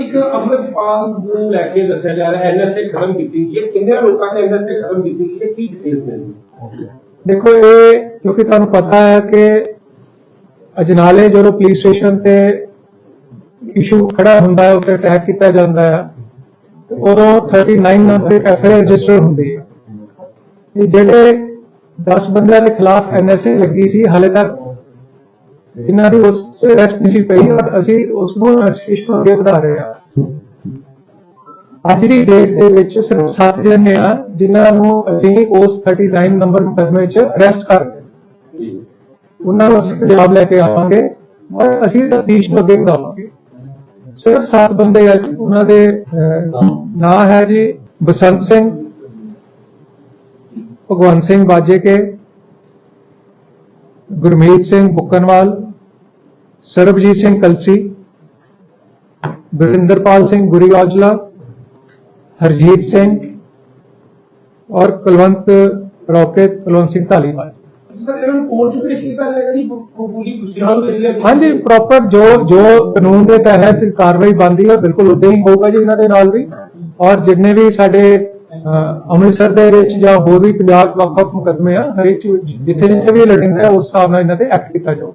ਇੱਕ ਅੰਮ੍ਰਿਤਪਾਲ ਨੂੰ ਲੈ ਕੇ ਦੱਸਿਆ ਜਾ ਰਿਹਾ ਐਨਐਸਏ ਖਤਮ ਕੀਤੀ ਗਈ ਹੈ। ਕਿੰਨੇ ਲੋਕਾਂ ਨੇ ਐਨਐਸਏ ਖਤਮ ਕੀਤੀ ਗਈ ਹੈ? ਕੀ ਡਿਟੇਲਸ ਨੇ ਦੇਖੋ, ਇਹ ਕਿਉਂਕਿ ਤੁਹਾਨੂੰ ਪਤਾ ਹੈ ਕਿ ਅਜਨਾਲੇ ਜਦੋਂ ਪੁਲਿਸ ਸਟੇਸ਼ਨ ਤੇ ਇਸ਼ੂ ਖੜਾ ਹੁੰਦਾ ਹੈ ਉੱਤੇ ਅਟੈਕ ਕੀਤਾ ਜਾਂਦਾ ਹੈ, ਤੇ ਉਦੋਂ 39 ਨੰਬਰ ਐਫਆਈਆਰ ਰਜਿਸਟਰ ਹੁੰਦੀ ਹੈ। ਜਿਹੜੇ 10 ਬੰਦਿਆਂ ਦੇ ਖਿਲਾਫ ਐਨਐਸਏ ਲੱਗੀ ਸੀ, ਹਾਲੇ ਤੱਕ ਇਹਨਾਂ ਦੀ ਉਸ ਅਰੈਸਟ ਪਈ ਔਰ ਅਸੀਂ ਉਸ ਨੂੰ ਇਨਵੈਸਟੀਗੇਸ਼ਨ ਅੱਗੇ ਵਧਾ ਰਹੇ ਹਾਂ ਅੱਜ ਦੀ ਡੇਟ ਦੇ ਵਿੱਚ ਸਿਰਫ 7 ਜਣੇ ਆ ਜਿਨ੍ਹਾਂ ਨੂੰ ਅਸੀਂ ਉਸ 39 ਨੰਬਰ ਮੁਕਦਮੇ 'ਚ ਅਰੈਸਟ ਕਰ ਲਿਆ। ਉਹਨਾਂ ਨੂੰ ਅਸੀਂ ਪੰਜਾਬ ਲੈ ਕੇ ਆਵਾਂਗੇ ਔਰ ਅਸੀਂ ਤਫਤੀਸ਼ ਨੂੰ ਅੱਗੇ ਵਧਾਵਾਂਗੇ ਸਿਰਫ 7 ਬੰਦੇ ਆ ਜੀ, ਉਹਨਾਂ ਦੇ ਨਾਂ ਹੈ ਜੀ ਬਸੰਤ ਸਿੰਘ ਭਗਵੰਤ ਸਿੰਘ ਬਾਜੇ ਕੇ ਗੁਰਮੀਤ ਸਿੰਘ ਬੁੱਕਨਵਾਲ ਸਰਬਜੀਤ ਸਿੰਘ ਕਲਸੀ ਗੁਰਿੰਦਰਪਾਲ ਸਿੰਘ ਗੁਰੀ ਔਜਲਾ ਹਰਜੀਤ ਸਿੰਘ ਔਰ ਕੁਲਵੰਤ ਰੌਕੇਤ ਕੁਲਵੰਤ ਸਿੰਘ ਧਾਲੀਵਾਲ ਸਰ ਇਹਨਾਂ ਨੂੰ ਕੋਰਟ ਚ ਪੇਸ਼ ਕੀਤਾ ਜਾਏਗਾ ਜੀ ਪੂਰੀ ਕਰੀ ਜਾਏਗੀ ਹਾਂਜੀ ਪ੍ਰੋਪਰ ਜੋ ਜੋ ਕਾਨੂੰਨ ਦੇ ਤਹਿਤ ਕਾਰਵਾਈ ਬੰਦੀ ਹੈ ਬਿਲਕੁਲ ਉਦਾਂ ਹੀ ਹੋਊਗਾ ਜੀ ਇਹਨਾਂ ਦੇ ਨਾਲ ਵੀ। ਔਰ ਜਿੰਨੇ ਵੀ ਸਾਡੇ ਅੰਮ੍ਰਿਤਸਰ ਦੇ ਵਿੱਚ ਜਾਂ ਹੋਰ ਵੀ ਪੰਜਾਬ ਵੱਖ ਵੱਖ ਮੁਕੱਦਮੇ ਆ ਹਰੇਕ ਜਿੱਥੇ ਜਿੱਥੇ ਵੀ ਲੜਿੰਗ ਹੈ ਉਸ ਹਿਸਾਬ ਨਾਲ ਇਹਨਾਂ ਤੇ ਐਕਟ ਕੀਤਾ ਜਾਊ।